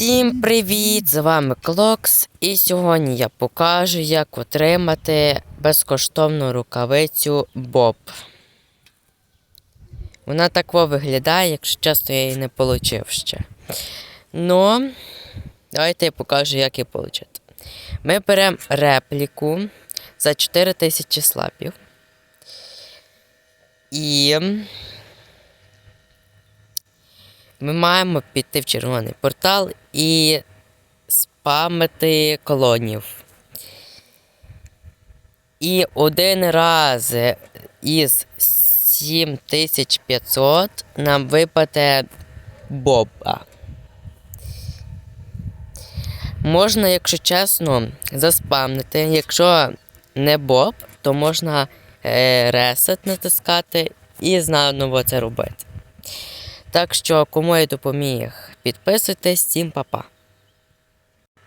Всім привіт! З вами Клокс, і сьогодні я покажу, як отримати безкоштовну рукавицю Боб. Вона такво виглядає, якщо чесно, я її не отримав ще. Ну, давайте я покажу, як її отримати. Ми беремо репліку за 4000 слапів. І ми маємо піти в червоний портал і спамити колонів. І один раз із 7500 нам випаде боба. Можна, якщо чесно, заспамнити. Якщо не боб, то можна е, ресет натискати і заново це робити. Так що, кому я допоміг, підписуйтесь, всім па-па.